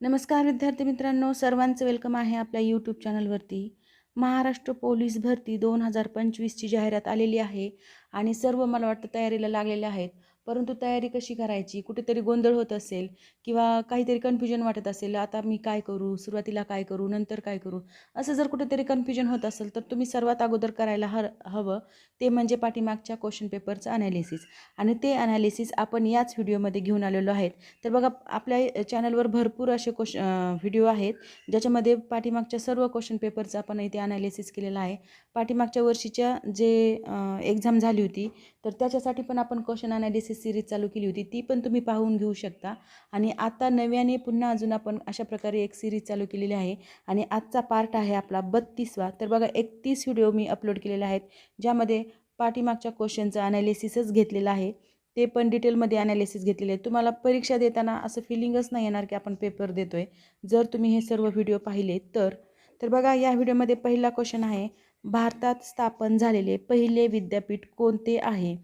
नमस्कार विद्यार्थी मित्रांनो सर्वांचं वेलकम आहे आपल्या यूट्यूब चॅनलवरती महाराष्ट्र पोलीस भरती दोन हजार पंचवीसची जाहिरात आलेली आहे आणि सर्व मला वाटतं तयारीला लागलेले आहेत. परंतु तयारी कशी करायची? कुठेतरी गोंधळ होत असेल किंवा काहीतरी कन्फ्युजन वाटत असेल आता मी काय करू? सुरुवातीला काय करू? नंतर काय करू? असं जर कुठेतरी कन्फ्युजन होत असेल तर तुम्ही सर्वात अगोदर करायला हर हवं ते म्हणजे पाठीमागच्या क्वेश्चन पेपरचं ॲनालिसिस आणि ते ॲनालिसिस आपण याच व्हिडिओमध्ये घेऊन आलेलो आहेत. तर बघा आपल्या चॅनलवर भरपूर असे क्वेश्च व्हिडिओ आहेत ज्याच्यामध्ये पाठीमागच्या सर्व क्वेश्चन पेपरचं आपण इथे ॲनालिसिस केलेलं आहे. पाठीमागच्या वर्षीच्या जे एक्झाम झाली होती तर त्याच्यासाठी पण आपण क्वेश्चन ॲनालिसिस सिरीज चालू केली होती ती पण तुम्ही पाहून घेऊ शकता. आणि आता नव्याने पुन्हा अजून आपण अशा प्रकारे एक सिरीज चालू केलेली आहे. आणि आजचा पार्ट आहे आपला बत्तीसवा. तर बघा एकतीस व्हिडिओ मी अपलोड केलेले आहेत ज्यामध्ये पाठीमागच्या क्वेश्चनचं ॲनालिसिसच घेतलेलं आहे. ते पण डिटेलमध्ये ॲनालिसिस घेतलेले आहे तुम्हाला परीक्षा देताना असं फिलिंगच नाही येणार की आपण पेपर देतो आहे जर तुम्ही हे सर्व व्हिडिओ पाहिले तर. तर बघा या व्हिडिओमध्ये पहिला क्वेश्चन आहे भारतात स्थापन झालेले पहिले विद्यापीठ कोणते आहे?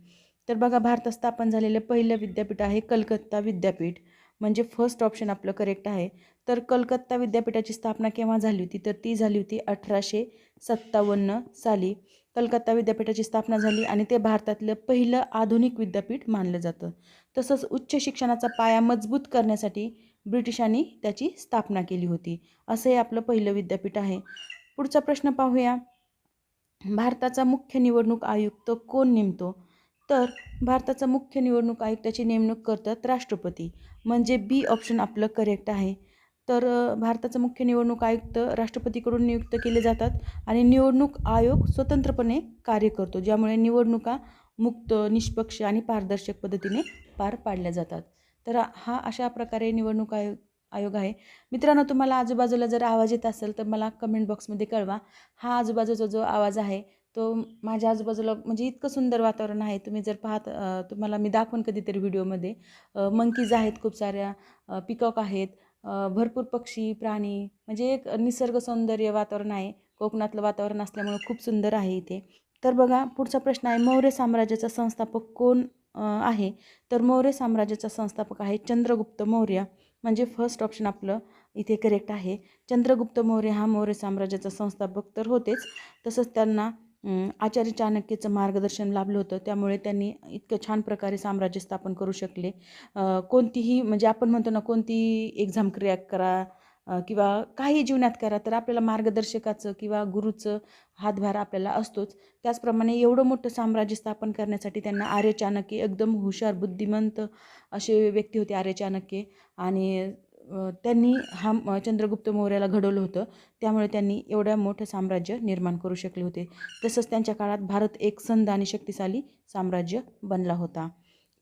तर बघा भारतात स्थापन झालेलं पहिलं विद्यापीठ आहे कलकत्ता विद्यापीठ. म्हणजे फर्स्ट ऑप्शन आपलं करेक्ट आहे. तर कलकत्ता विद्यापीठाची स्थापना केव्हा झाली होती? तर ती झाली होती अठराशे सत्तावन्न साली. कलकत्ता विद्यापीठाची स्थापना झाली आणि ते भारतातलं पहिलं आधुनिक विद्यापीठ मानलं जातं. तसंच उच्च शिक्षणाचा पाया मजबूत करण्यासाठी ब्रिटिशांनी त्याची स्थापना केली होती. असं हे आपलं पहिलं विद्यापीठ आहे. पुढचा प्रश्न पाहूया. भारताचा मुख्य निवडणूक आयुक्त कोण नेमतो? तर भारताचा मुख्य निवडणूक आयुक्ताची नेमणूक करतात राष्ट्रपती. म्हणजे बी ऑप्शन आपलं करेक्ट आहे. तर भारताचा मुख्य निवडणूक आयुक्त राष्ट्रपतीकडून नियुक्त केले जातात आणि निवडणूक आयोग स्वतंत्रपणे कार्य करतो ज्यामुळे निवडणुका मुक्त निष्पक्ष आणि पारदर्शक पद्धतीने पार पाडल्या जातात. तर हा अशा प्रकारे निवडणूक आयोग आयोग आहे. मित्रांनो तुम्हाला आजूबाजूला जर आवाज येत असेल तर मला कमेंट बॉक्समध्ये कळवा. हा आजूबाजूचा जो आवाज आहे तो माझ्या आजूबाजूला म्हणजे इतकं सुंदर वातावरण आहे. तुम्ही जर पाहत तुम्हाला मी दाखवून कधीतरी व्हिडिओमध्ये. मंकीज आहेत खूप साऱ्या पिकॉक आहेत भरपूर पक्षी प्राणी म्हणजे एक निसर्ग सौंदर्य वातावरण आहे. कोकणातलं वातावरण असल्यामुळे खूप सुंदर आहे इथे. तर बघा पुढचा प्रश्न आहे मौर्य साम्राज्याचा संस्थापक कोण आहे? तर मौर्य साम्राज्याचा संस्थापक आहे चंद्रगुप्त मौर्य. म्हणजे फर्स्ट ऑप्शन आपलं इथे करेक्ट आहे. चंद्रगुप्त मौर्य हा मौर्य साम्राज्याचा संस्थापक तर होतेच. तसंच त्यांना आचार्य चाणक्यचं मार्गदर्शन लाभलं होतं. त्यामुळे त्यांनी इतकं छान प्रकारे साम्राज्य स्थापन करू शकले. कोणतीही म्हणजे आपण म्हणतो ना कोणतीही एक्झाम क्रॅक करा किंवा काही जीवनात करा तर आपल्याला मार्गदर्शकाचं किंवा गुरुचं हातभार आपल्याला असतोच. त्याचप्रमाणे एवढं मोठं साम्राज्य स्थापन करण्यासाठी त्यांना आर्य चाणक्य एकदम हुशार बुद्धिमंत असे व्यक्ती होते आर्य चाणक्य. आणि त्यांनी हा चंद्रगुप्त मौर्याला घडवलं होतं. त्यामुळे त्यांनी एवढ्या मोठं साम्राज्य निर्माण करू शकले होते. तसंच त्यांच्या काळात भारत एक संध आणि शक्तिशाली साम्राज्य बनला होता.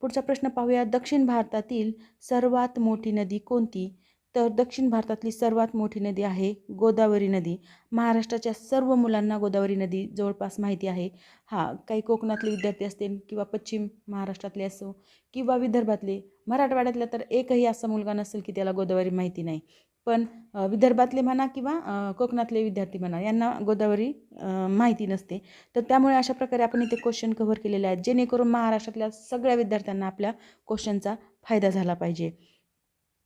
पुढचा प्रश्न पाहूया. दक्षिण भारतातील सर्वात मोठी नदी कोणती? तर दक्षिण भारतातली सर्वात मोठी नदी आहे गोदावरी नदी. महाराष्ट्राच्या सर्व मुलांना गोदावरी नदी जवळपास माहिती आहे. हा काही कोकणातले विद्यार्थी असतील किंवा पश्चिम महाराष्ट्रातले असो किंवा विदर्भातले मराठवाड्यातल्या तर एकही असा मुलगा नसेल की त्याला गोदावरी माहिती नाही. पण विदर्भातले म्हणा किंवा कोकणातले विद्यार्थी म्हणा यांना गोदावरी माहिती नसते. तर त्यामुळे अशा प्रकारे आपण इथे क्वेश्चन कव्हर केलेले आहेत जेणेकरून महाराष्ट्रातल्या सगळ्या विद्यार्थ्यांना आपल्या क्वेश्चनचा फायदा झाला पाहिजे.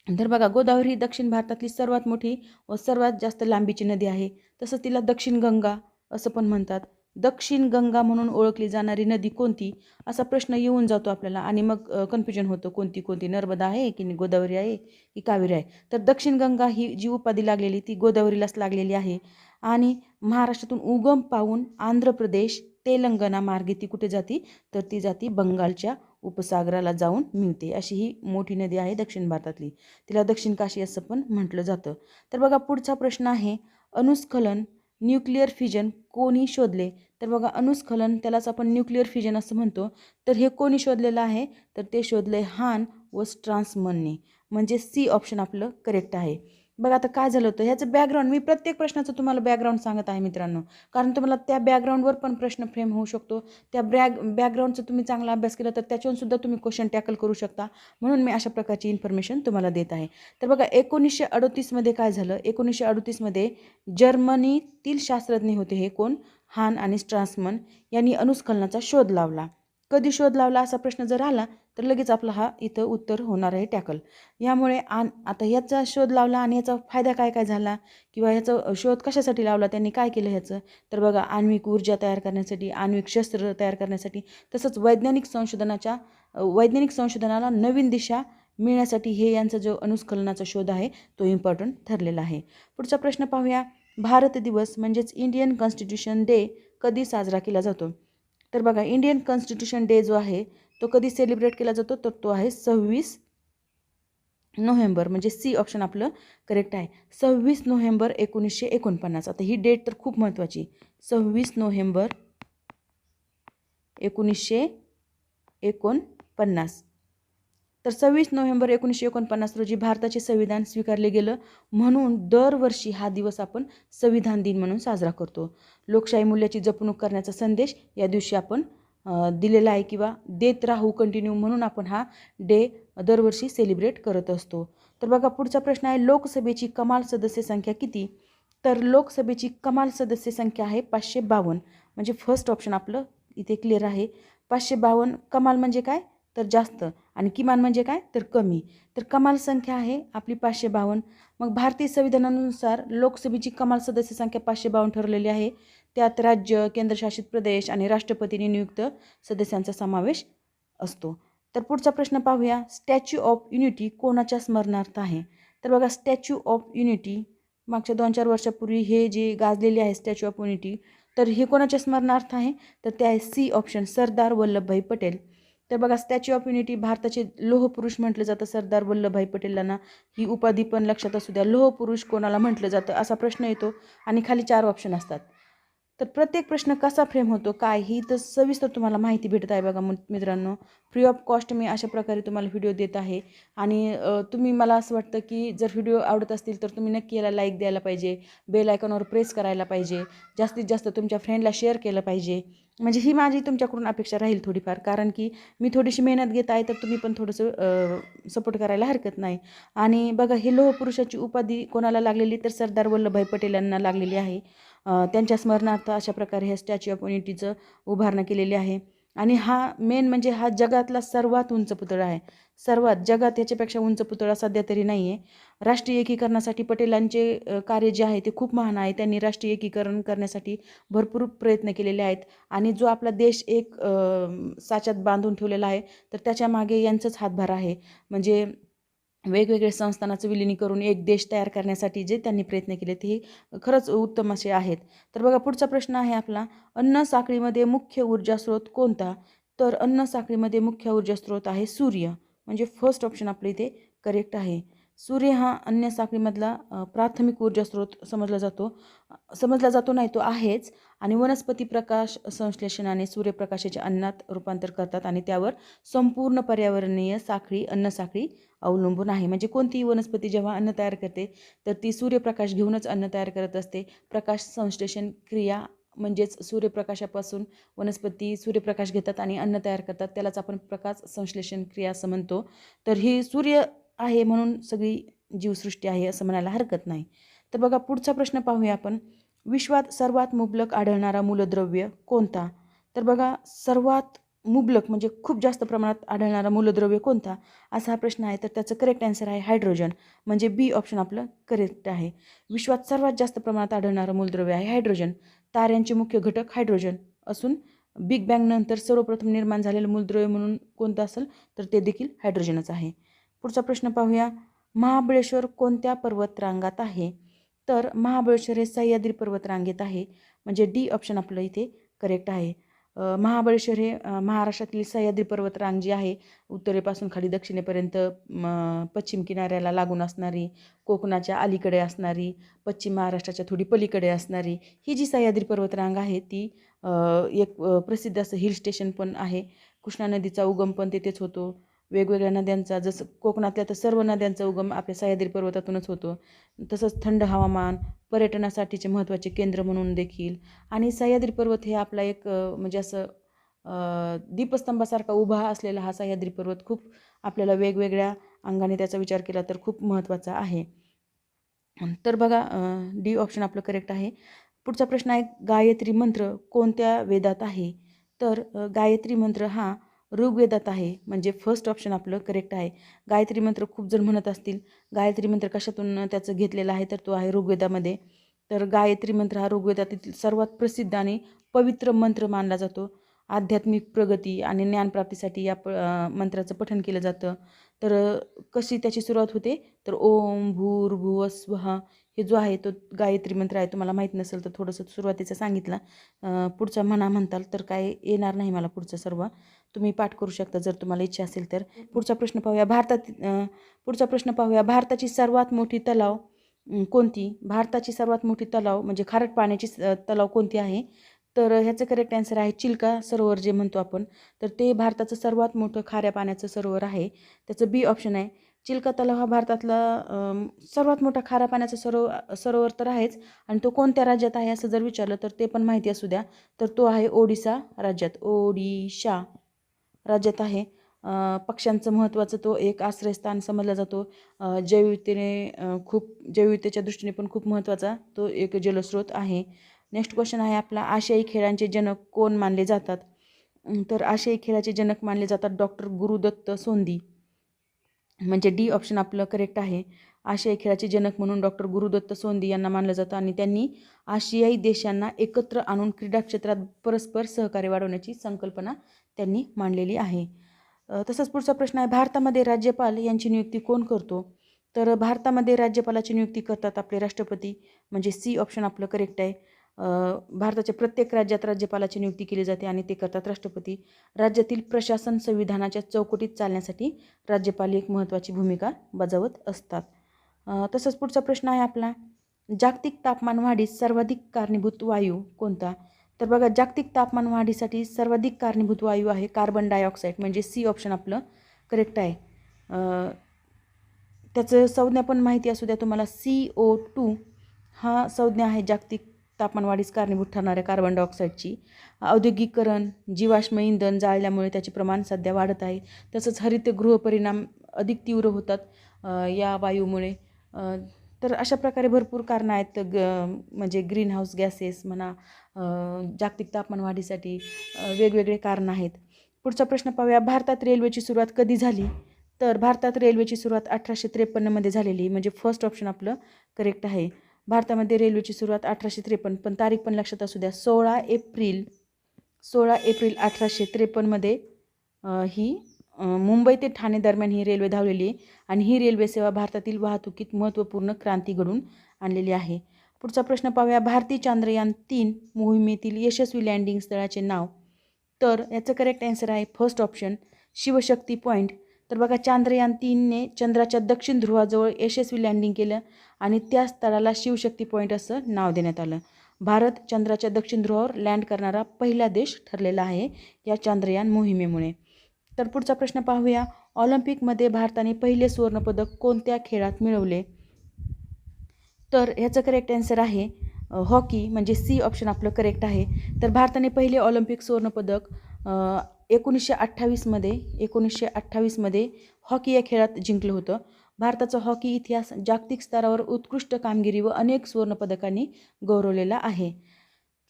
तर बघा गोदावरी ही दक्षिण भारतातली सर्वात मोठी व सर्वात जास्त लांबीची नदी आहे. तसंच तिला दक्षिण गंगा असं पण म्हणतात. दक्षिण गंगा म्हणून ओळखली जाणारी नदी कोणती? असा प्रश्न येऊन जातो आपल्याला. आणि मग कन्फ्युजन होतं. कोणती कोणती? नर्मदा आहे की गोदावरी आहे की कावेरी आहे? तर दक्षिण गंगा ही जी उपाधी लागलेली ती गोदावरीलाच लागलेली आहे. आणि महाराष्ट्रातून उगम पाहून आंध्र प्रदेश तेलंगणा मार्गे ती कुठे जाती? तर ती जाती बंगालच्या उपसागराला जाऊन मिळते. अशी ही मोठी नदी आहे दक्षिण भारतातली. तिला दक्षिण काशी असं पण म्हटलं जातं. तर बघा पुढचा प्रश्न आहे अनुस्खलन न्यूक्लिअर फिजन कोणी शोधले तर बघा अनुस्खलन त्यालाच आपण न्यूक्लिअर फिजन असं म्हणतो. तर हे कोणी शोधलेलं आहे? तर ते शोधले हान व स्ट्रान्समनने म्हणजे सी ऑप्शन आपलं करेक्ट आहे. बघा आता काय झालं होतं? ह्याचं बॅकग्राऊंड मी प्रत्येक प्रश्नाचं तुम्हाला बॅकग्राऊंड सांगत आहे मित्रांनो. कारण तुम्हाला त्या बॅकग्राऊंडवर पण प्रश्न फ्रेम होऊ शकतो. त्या बॅग बॅकग्राऊंडचं तुम्ही चांगला अभ्यास केला तर त्याच्यावरून सुद्धा तुम्ही क्वेश्चन टॅकल करू शकता. म्हणून मी अशा प्रकारची इन्फॉर्मेशन तुम्हाला देत आहे. तर बघा एकोणीसशे अडतीसमध्ये काय झालं? एकोणीसशे अडतीसमध्ये जर्मनीतील शास्त्रज्ञ होते हे कोण? हान आणि स्ट्रान्समन यांनी अनुस्खलनाचा शोध लावला. कधी शोध लावला असा प्रश्न जर आला तर लगेच आपला हा इथं उत्तर होणार आहे टॅकल. यामुळे आण आता ह्याचा शोध लावला आणि याचा फायदा काय काय झाला? किंवा याचा शोध कशासाठी लावला? त्यांनी काय केलं ह्याचं? तर बघा आण्विक ऊर्जा तयार करण्यासाठी आण्विक शस्त्र तयार करण्यासाठी तसंच वैज्ञानिक संशोधनाच्या वैज्ञानिक संशोधनाला नवीन दिशा मिळण्यासाठी हे यांचा जो अनुस्खलनाचा शोध आहे तो इम्पॉर्टंट ठरलेला आहे. पुढचा प्रश्न पाहूया. भारत दिवस म्हणजेच इंडियन कॉन्स्टिट्यूशन डे कधी साजरा केला जातो? तर बघा इंडियन कॉन्स्टिट्यूशन डे जो आहे तो कधी सेलिब्रेट केला जातो? तर तो आहे सव्वीस नोव्हेंबर. म्हणजे सी ऑप्शन आपलं करेक्ट आहे. सव्वीस नोव्हेंबर एकोणीसशे एकोणपन्नास. आता ही डेट तर खूप महत्त्वाची सव्वीस नोव्हेंबर एकोणीसशे एकोणपन्नास. तर सव्वीस नोव्हेंबर एकोणीसशे एकोणपन्नास रोजी भारताचे संविधान स्वीकारले गेलं. म्हणून दरवर्षी हा दिवस आपण संविधान दिन म्हणून साजरा करतो. लोकशाही मूल्याची जपणूक करण्याचा संदेश या दिवशी आपण दिलेला आहे किंवा देत राहू कंटिन्यू म्हणून आपण हा डे दरवर्षी सेलिब्रेट करत असतो. तर बघा पुढचा प्रश्न आहे लोकसभेची कमाल सदस्य संख्या किती? तर लोकसभेची कमाल सदस्य संख्या आहे पाचशे बावन्न. म्हणजे फर्स्ट ऑप्शन आपलं इथे क्लिअर आहे. पाचशे बावन्न कमाल म्हणजे काय? तर जास्त. आणि किमान म्हणजे काय? तर कमी. तर कमाल संख्या आहे आपली पाचशे बावन्न. मग भारतीय संविधानानुसार लोकसभेची कमाल सदस्य संख्या पाचशे बावन्न ठरलेली आहे. त्यात राज्य केंद्रशासित प्रदेश आणि राष्ट्रपतींनी नियुक्त सदस्यांचा समावेश असतो. तर पुढचा प्रश्न पाहूया. स्टॅच्यू ऑफ युनिटी कोणाच्या स्मरणार्थ आहे? तर बघा स्टॅच्यू ऑफ युनिटी मागच्या दोन चार वर्षापूर्वी हे जे गाजलेले आहे स्टॅच्यू ऑफ युनिटी तर हे कोणाच्या स्मरणार्थ आहे? तर ते आहे सी ऑप्शन सरदार वल्लभभाई पटेल. तर बघा स्टॅच्यू ऑफ युनिटी भारताचे लोहपुरुष म्हटलं जातं सरदार वल्लभभाई पटेलांना. ही उपाधी पण लक्षात असू द्या लोहपुरुष कोणाला म्हटलं जातं असा प्रश्न येतो आणि खाली चार ऑप्शन असतात. तर प्रत्येक प्रश्न कसा फ्रेम होतो काय? ही तर सविस्तर तुम्हाला माहिती भेटत आहे बघा मित्रांनो. फ्री ऑफ कॉस्ट मी अशा प्रकारे तुम्हाला व्हिडिओ देत आहे. आणि तुम्ही मला असं वाटतं की जर व्हिडिओ आवडत असतील तर तुम्ही नक्की याला लाईक द्यायला पाहिजे. बेल आयकॉनवर प्रेस करायला पाहिजे. जास्तीत जास्त तुमच्या फ्रेंडला शेअर केलं पाहिजे. म्हणजे ही माझी तुमच्याकडून अपेक्षा राहील थोडीफार. कारण की मी थोडीशी मेहनत घेत आहे तर तुम्ही पण थोडंसं सपोर्ट करायला हरकत नाही. आणि बघा हे लोहपुरुषाची उपाधी कोणाला लागलेली? तर सरदार वल्लभभाई पटेल यांना लागलेली आहे. त्यांच्या स्मरणार्थ अशा प्रकारे ह्या स्टॅच्यू ऑफ युनिटीचं उभारणा केलेली आहे. आणि हा मेन म्हणजे हा जगातला सर्वात उंच पुतळा आहे. सर्वात जगात याच्यापेक्षा उंच पुतळा सध्या तरी नाही आहे राष्ट्रीय एकीकरणासाठी पटेलांचे कार्य जे आहे ते खूप महान आहे. त्यांनी राष्ट्रीय एकीकरण करण्यासाठी भरपूर प्रयत्न केलेले आहेत. आणि जो आपला देश एक साच्यात बांधून ठेवलेला आहे तर त्याच्यामागे यांचंच हातभार आहे. म्हणजे वेगवेगळे संस्थानाचं विलिनी करून एक देश तयार करण्यासाठी जे त्यांनी प्रयत्न केले ते खरंच उत्तम असे आहेत. तर बघा पुढचा प्रश्न आहे आपला अन्न साखळीमध्ये मुख्य ऊर्जा स्रोत कोणता? तर अन्न साखळीमध्ये मुख्य ऊर्जा स्रोत आहे सूर्य. म्हणजे फर्स्ट ऑप्शन आपलं इथे करेक्ट आहे. सूर्य हा अन्य साखळीमधला प्राथमिक ऊर्जा स्रोत समजला जातो. समजला जातो नाही तो आहेच. आणि वनस्पती प्रकाश संश्लेषणाने सूर्यप्रकाशाचे अन्नात रूपांतर करतात आणि त्यावर संपूर्ण पर्यावरणीय साखळी अन्न साखळी अवलंबून आहे. म्हणजे कोणतीही वनस्पती जेव्हा अन्न तयार करते तर ती सूर्यप्रकाश घेऊनच अन्न तयार करत असते. प्रकाश संश्लेषण क्रिया म्हणजेच सूर्यप्रकाशापासून वनस्पती सूर्यप्रकाश घेतात आणि अन्न तयार करतात. त्यालाच आपण प्रकाश संश्लेषण क्रिया असं म्हणतो. तर ही सूर्य आहे म्हणून सगळी जीवसृष्टी आहे असं म्हणायला हरकत नाही. तर बघा पुढचा प्रश्न पाहूया आपण. विश्वात सर्वात मुबलक आढळणारा मूलद्रव्य कोणता? तर बघा सर्वात मुबलक म्हणजे खूप जास्त प्रमाणात आढळणारा मूलद्रव्य कोणता? असा हा प्रश्न आहे. तर त्याचं करेक्ट आन्सर आहे हायड्रोजन म्हणजे बी ऑप्शन आपलं करेक्ट आहे. विश्वात सर्वात जास्त प्रमाणात आढळणारं मूलद्रव्य आहे हायड्रोजन ताऱ्यांचे मुख्य घटक हायड्रोजन असून बिग बँगनंतर सर्वप्रथम निर्माण झालेलं मूलद्रव्य म्हणून कोणतं असेल? तर ते देखील हायड्रोजनच आहे. पुढचा प्रश्न पाहूया. महाबळेश्वर कोणत्या पर्वतरांगात आहे? तर महाबळेश्वर हे सह्याद्री पर्वतरांगेत आहे. म्हणजे डी ऑप्शन आपलं इथे करेक्ट आहे. महाबळेश्वर हे महाराष्ट्रातील सह्याद्री पर्वतरांग जी आहे उत्तरेपासून खाली दक्षिणेपर्यंत पश्चिम किनाऱ्याला लागून असणारी कोकणाच्या अलीकडे असणारी पश्चिम महाराष्ट्राच्या थोडी पलीकडे असणारी ही जी सह्याद्री पर्वतरांग आहे ती एक प्रसिद्ध असं हिल स्टेशन पण आहे. कृष्णा नदीचा उगम पण तेथेच होतो. वेगवेगळ्या नद्यांचा जसं कोकणातल्या तर सर्व नद्यांचा उगम आपल्या सह्याद्री पर्वतातूनच होतो. तसंच थंड हवामान पर्यटनासाठीचे महत्त्वाचे केंद्र म्हणून देखील. आणि सह्याद्री पर्वत हे आपला एक म्हणजे असं दीपस्तंभासारखा उभा असलेला हा सह्याद्री पर्वत खूप आपल्याला वेगवेगळ्या अंगाने त्याचा विचार केला तर खूप महत्त्वाचा आहे. तर बघा डी ऑप्शन आपलं करेक्ट आहे. पुढचा प्रश्न आहे गायत्री मंत्र कोणत्या वेदात आहे? तर गायत्री मंत्र हा ऋग्वेदात आहे. म्हणजे फर्स्ट ऑप्शन आपलं करेक्ट आहे. गायत्री मंत्र खूप जण म्हणत असतील गायत्री मंत्र कशातून त्याचं घेतलेलं आहे तर तो आहे ऋग्वेदामध्ये. तर गायत्री मंत्र हा ऋग्वेदातील सर्वात प्रसिद्ध आणि पवित्र मंत्र मानला जातो. आध्यात्मिक प्रगती आणि ज्ञानप्राप्तीसाठी या प मंत्राचं पठण केलं जातं. तर कशी त्याची सुरुवात होते? तर ओम भूर भुव हे जो आहे तो गायत्री मंत्र आहे. तुम्हाला माहीत नसेल तर थोडंसं सुरुवातीचं सांगितलं. पुढचा म्हणा म्हणताल तर काय येणार नाही मला पुढचं सर्व. तुम्ही पाठ करू शकता जर तुम्हाला इच्छा असेल तर. पुढचा प्रश्न पाहूया. भारतात पुढचा प्रश्न पाहूया. भारताची सर्वात मोठी तलाव कोणती? भारताची सर्वात मोठी तलाव म्हणजे खारट पाण्याची तलाव कोणती आहे? तर ह्याचं करेक्ट आन्सर आहे चिल्का सरोवर जे म्हणतो आपण. तर ते भारताचं सर्वात मोठं खाऱ्या पाण्याचं सरोवर आहे. त्याचं बी ऑप्शन आहे. चिल्का तलाव हा भारतातला सर्वात मोठा खाऱ्या पाण्याचा सरोवर सरोवर तर आहेच. आणि तो कोणत्या राज्यात आहे असं जर विचारलं तर ते पण माहिती असू द्या. तर तो आहे ओडिसा राज्यात. ओडिशा. राज्यात आहे. पक्ष्यांचं महत्त्वाचं तो एक आश्रयस्थान समजला जातो. जैविकतेने खूप जैविकतेच्या दृष्टीने पण खूप महत्त्वाचा तो एक जलस्रोत आहे. नेक्स्ट क्वेश्चन आहे आपला आशियाई खेळांचे जनक कोण मानले जातात? तर आशियाई खेळाचे जनक मानले जातात डॉक्टर गुरुदत्त सोंदी. म्हणजे डी ऑप्शन आपलं करेक्ट आहे. आशियाई खेळाचे जनक म्हणून डॉक्टर गुरुदत्त सोंदी यांना मानलं जातं आणि त्यांनी आशियाई देशांना एकत्र आणून क्रीडा क्षेत्रात परस्पर सहकार्य वाढवण्याची संकल्पना त्यांनी मांडलेली आहे. तसंच पुढचा प्रश्न आहे भारतामध्ये राज्यपाल यांची नियुक्ती कोण करतो? तर भारतामध्ये राज्यपालाची नियुक्ती करतात आपले राष्ट्रपती म्हणजे सी ऑप्शन आपलं करेक्ट आहे. भारताच्या प्रत्येक राज्यात राज्यपालाची नियुक्ती केली जाते आणि ते करतात राष्ट्रपती. राज्यातील प्रशासन संविधानाच्या चौकटीत चालण्यासाठी राज्यपाल एक महत्त्वाची भूमिका बजावत असतात. तसंच पुढचा प्रश्न आहे आपला. जागतिक तापमान वाढीस सर्वाधिक कारणीभूत वायू कोणता? तर बघा जागतिक तापमान वाढीसाठी सर्वाधिक कारणीभूत वायू आहे कार्बन डायऑक्साईड म्हणजे सी ऑप्शन आपलं करेक्ट आहे. त्याचं संज्ञा पण माहिती असू द्या तुम्हाला. सी ओ टू हा संज्ञा आहे जागतिक तापमानवाढीस कारणीभूत ठरणाऱ्या कार्बन डायऑक्साईडची औद्योगिकरण जीवाश्म इंधन जाळल्यामुळे त्याचे प्रमाण सध्या वाढत आहे. तसंच हरितगृह परिणाम अधिक तीव्र होतात या वायूमुळे. तर अशा प्रकारे भरपूर कारणं आहेत. ग म्हणजे ग्रीन हाऊस गॅसेस म्हणा जागतिक तापमान वाढीसाठी वेगवेगळे कारणं आहेत. पुढचा प्रश्न पाहूया. भारतात रेल्वेची सुरुवात कधी झाली? तर भारतात रेल्वेची सुरुवात अठराशे त्रेपन्नमध्ये झालेली म्हणजे फर्स्ट ऑप्शन आपलं करेक्ट आहे. भारतामध्ये रेल्वेची सुरुवात अठराशे त्रेपन्न पण तारीख पण लक्षात असू द्या. सोळा एप्रिल सोळा एप्रिल अठराशे त्रेपन्नमध्ये ही मुंबई ते ठाणे दरम्यान ही रेल्वे धावलेली आहे आणि ही रेल्वे सेवा भारतातील वाहतुकीत महत्त्वपूर्ण क्रांती घडून आणलेली आहे. पुढचा प्रश्न पाहूया. भारतीय चांद्रयान तीन मोहिमेतील यशस्वी लँडिंग स्थळाचे नाव. तर याचं करेक्ट ॲन्सर आहे फर्स्ट ऑप्शन शिवशक्ती पॉईंट तर बघा चांद्रयान तीनने चंद्राच्या दक्षिण ध्रुवाजवळ यशस्वी लँडिंग केलं आणि त्या स्थळाला शिवशक्ती पॉईंट असं नाव देण्यात आलं. भारत चंद्राच्या दक्षिण ध्रुवावर लँड करणारा पहिला देश ठरलेला आहे या चांद्रयान मोहिमेमुळे. तर पुढचा प्रश्न पाहूया. ऑलिम्पिकमध्ये भारताने पहिले सुवर्णपदक कोणत्या खेळात मिळवले? तर ह्याचं करेक्ट आन्सर आहे हॉकी म्हणजे सी ऑप्शन आपलं करेक्ट आहे. तर भारताने पहिले ऑलिम्पिक सुवर्णपदक एकोणीसशे अठ्ठावीसमध्ये एकोणीसशे अठ्ठावीसमध्ये हॉकी या खेळात जिंकलं होतं. भारताचा हॉकी इतिहास जागतिक स्तरावर उत्कृष्ट कामगिरी व अनेक सुवर्णपदकांनी गौरवलेला आहे.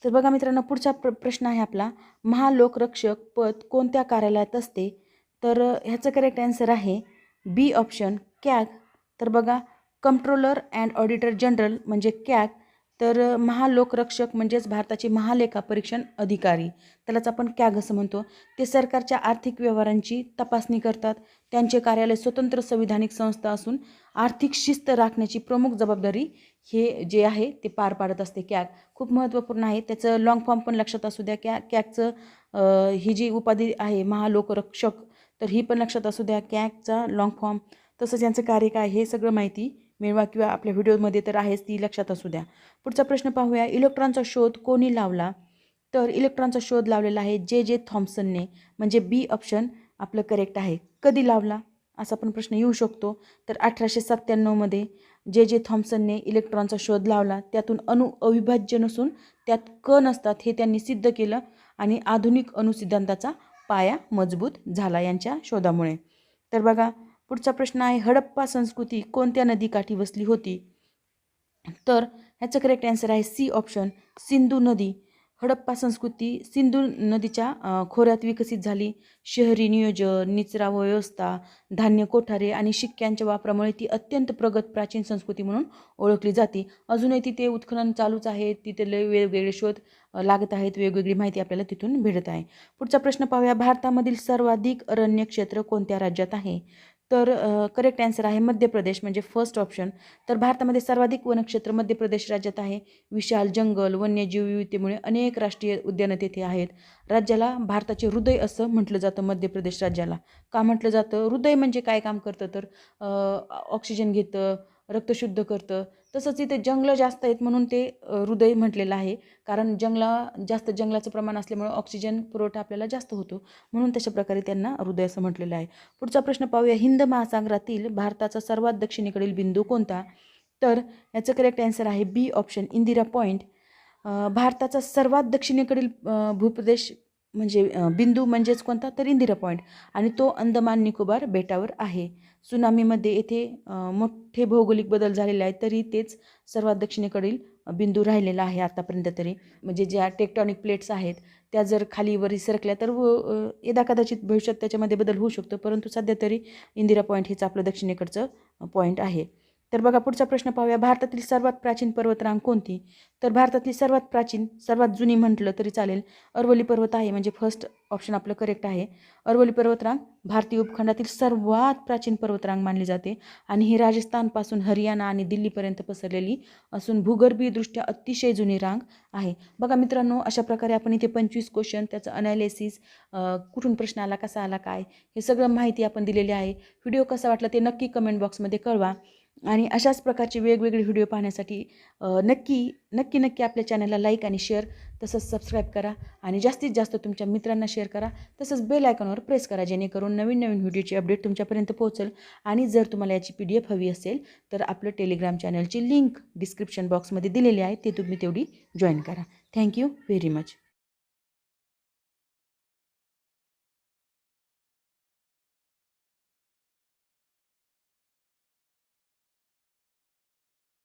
तर बघा मित्रांनो पुढचा प्र प्रश्न आहे आपला. महालोकरक्षक पद कोणत्या कार्यालयात असते? तर ह्याचं करेक्ट आन्सर आहे बी ऑप्शन कॅग तर बघा कंट्रोलर अँड ऑडिटर जनरल म्हणजे कॅग तर महालोकरक्षक म्हणजेच भारताचे महालेखा परीक्षण अधिकारी. त्यालाच आपण कॅग असं म्हणतो. ते सरकारच्या आर्थिक व्यवहारांची तपासणी करतात. त्यांचे कार्यालय स्वतंत्र संविधानिक संस्था असून आर्थिक शिस्त राखण्याची प्रमुख जबाबदारी हे जे आहे ते पार पाडत असते कॅग. खूप महत्त्वपूर्ण आहे. त्याचं लाँग फॉर्म पण लक्षात असू द्या. कॅ कॅगचं ही जी उपाधी आहे महालोकरक्षक तर ही पण लक्षात असू द्या. कॅगचा लाँग फॉर्म तसंच यांचं कार्य काय हे सगळं माहिती मिळवा किंवा आपल्या व्हिडिओमध्ये तर आहेच ती लक्षात असू द्या. पुढचा प्रश्न पाहूया. इलेक्ट्रॉनचा शोध कोणी लावला? तर इलेक्ट्रॉनचा शोध लावलेला आहे जे जे थॉम्सनने म्हणजे बी ऑप्शन आपलं करेक्ट आहे. कधी लावला? असा पण प्रश्न येऊ शकतो. तर अठराशे सत्त्याण्णवमध्ये जे जे थॉम्सनने इलेक्ट्रॉनचा शोध लावला त्यातून अणु अविभाज्य नसून त्यात कण असतात हे त्यांनी सिद्ध केलं आणि आधुनिक अणुसिद्धांताचा पाया मजबूत झाला यांच्या शोधामुळे. तर बघा पुढचा प्रश्न आहे हडप्पा संस्कृती कोणत्या नदीकाठी वसली होती? तर ह्याचं करेक्ट आन्सर आहे सी ऑप्शन सिंधू नदी. हडप्पा संस्कृती सिंधू नदीच्या खोऱ्यात विकसित झाली. शहरी नियोजन निचरा व व्यवस्था धान्य कोठारे आणि शिक्क्यांच्या वापरामुळे ती अत्यंत प्रगत प्राचीन संस्कृती म्हणून ओळखली जाते. अजूनही तिथे उत्खनन चालूच आहे. तिथले वेगवेगळे शोध लागत आहेत. वेगवेगळी माहिती आपल्याला तिथून भेटत आहे. पुढचा प्रश्न पाहूया. भारतामधील सर्वाधिक अरण्य क्षेत्र कोणत्या राज्यात आहे? तर करेक्ट आन्सर आहे मध्य प्रदेश म्हणजे फर्स्ट ऑप्शन तर भारतामध्ये सर्वाधिक वनक्षेत्र मध्य प्रदेश राज्यात आहे. विशाल जंगल वन्यजीव विविधतेमुळे अनेक राष्ट्रीय उद्यानं तेथे आहेत. राज्याला भारताचे हृदय असं म्हटलं जातं मध्य प्रदेश राज्याला. का म्हटलं जातं? हृदय म्हणजे काय काम करतं तर ऑक्सिजन घेतं रक्त शुद्ध करतं. तसंच इथे जंगलं जास्त आहेत म्हणून ते हृदय म्हटलेलं आहे. कारण जंगला जास्त जंगलाचं प्रमाण असल्यामुळे ऑक्सिजन पुरवठा आपल्याला जास्त होतो. म्हणून तशा प्रकारे त्यांना हृदय असं म्हटलेलं आहे. पुढचा प्रश्न पाहूया. हिंद महासागरातील भारताचा सर्वात दक्षिणेकडील बिंदू कोणता? तर याचं करेक्ट आन्सर आहे बी ऑप्शन इंदिरा पॉईंट भारताचा सर्वात दक्षिणेकडील भूप्रदेश म्हणजे बिंदू म्हणजेच कोणता? तर इंदिरा पॉईंट आणि तो अंदमान निकोबार बेटावर आहे. सुनामीमध्ये येथे मोठे भौगोलिक बदल झालेले आहेत तरी तेच सर्वात दक्षिणेकडील बिंदू राहिलेला आहे आतापर्यंत तरी. म्हणजे ज्या टेक्टॉनिक प्लेट्स आहेत त्या जर खाली वरी सरकल्या तर व यदा कदाचित भविष्यात त्याच्यामध्ये बदल होऊ शकतो. परंतु सध्या तरी इंदिरा पॉईंट हेच आपलं दक्षिणेकडचं पॉईंट आहे. तर बघा पुढचा प्रश्न पाहूया. भारतातील सर्वात प्राचीन पर्वतरांग कोणती? तर भारतातली सर्वात प्राचीन सर्वात जुनी म्हटलं तरी चालेल अरवली पर्वत आहे म्हणजे फर्स्ट ऑप्शन आपलं करेक्ट आहे. अरवली पर्वतरांग भारतीय उपखंडातील सर्वात प्राचीन पर्वतरांग मानली जाते आणि ही राजस्थानपासून हरियाणा आणि दिल्लीपर्यंत पसरलेली असून भूगर्भीयदृष्ट्या अतिशय जुनी रांग आहे. बघा मित्रांनो अशा प्रकारे आपण इथे पंचवीस क्वेश्चन त्याचं अनालिसिस कुठून प्रश्न आला कसा आला काय हे सगळं माहिती आपण दिलेली आहे. व्हिडिओ कसा वाटला ते नक्की कमेंट बॉक्समध्ये कळवा. आणि अशाच प्रकारचे वेगवेगळे व्हिडिओ पाहण्यासाठी नक्की नक्की नक्की आपल्या चॅनलला लाईक आणि शेअर तसंच सबस्क्राईब करा आणि जास्तीत जास्त तुमच्या मित्रांना शेअर करा. तसंच बेल आयकॉनवर प्रेस करा जेणेकरून नवीन नवीन व्हिडिओची अपडेट तुमच्यापर्यंत पोहोचेल. आणि जर तुम्हाला याची पी डी एफ हवी असेल तर आपलं टेलिग्राम चॅनलची लिंक डिस्क्रिप्शन बॉक्समध्ये दिलेली आहे ते तुम्ही तेवढी जॉईन करा. Thank you very much.